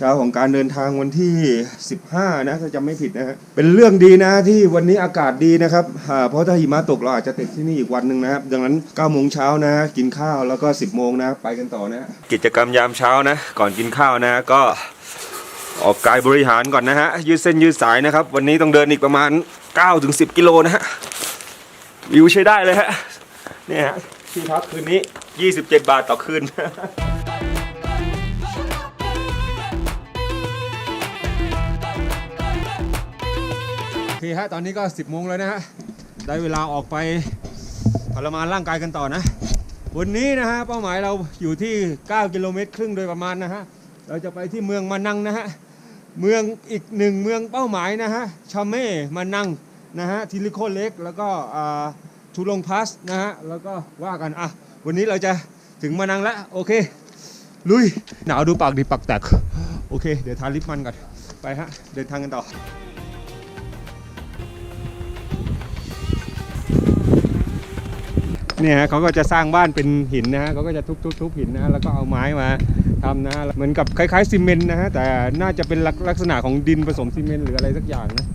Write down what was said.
เช้าของการเดินทางวันที่ 15 นะถ้าจำไม่ผิดนะฮะเป็นเรื่องดีนะที่วันนี้อากาศดีนะครับเพราะถ้าหิมะตกเราอาจจะติดที่นี่อีกวันหนึ่งนะครับดังนั้น9โมงเช้านะ กินข้าวแล้วก็ 10 โมงนะ ไปกันต่อนะ กิจกรรมยามเช้านะ ก่อนกินข้าวนะก็ออกกายบริหารก่อนนะฮะ ยืดเส้นยืดสายนะครับ วันนี้ต้องเดินอีกประมาณ 9-10 กิโลนะฮะวิวใช้ได้เลยฮะเนี่ยฮะที่พักคืนนี้ 27 บาทต่อคืน เคฮะตอนนี้ก็ 10โมงแล้วนะฮะได้เวลาออกไปทรมานร่างกายกันต่อนะ วันนี้นะฮะเป้าหมายเราอยู่ที่ 9 กิโลเมตร ครึ่งโดยประมาณนะฮะเราจะไปที่เมืองมานังนะฮะเมืองอีกหนึ่งเมืองเป้าหมายนะฮะชาเม่มานังนะฮะทิลิโคเล็กแล้วก็ทูลงพาสนะฮะแล้วก็ว่ากันอะวันนี้เราจะถึงมานังแล้วโอเค ลุยหนาวดูปากดิปากแตกโอเค เดี๋ยวทาลิปมันก่อนไปฮะเดินทางกันต่อ เนี่ยฮะเขาก็จะสร้างบ้านเป็นหินนะฮะเขาก็จะทุบๆหินนะแล้วก็เอาไม้มาทำนะฮะเหมือนกับคล้ายๆซีเมนต์นะฮะแต่น่าจะเป็นลักษณะของดินผสมซีเมนต์หรืออะไรสักอย่างนะ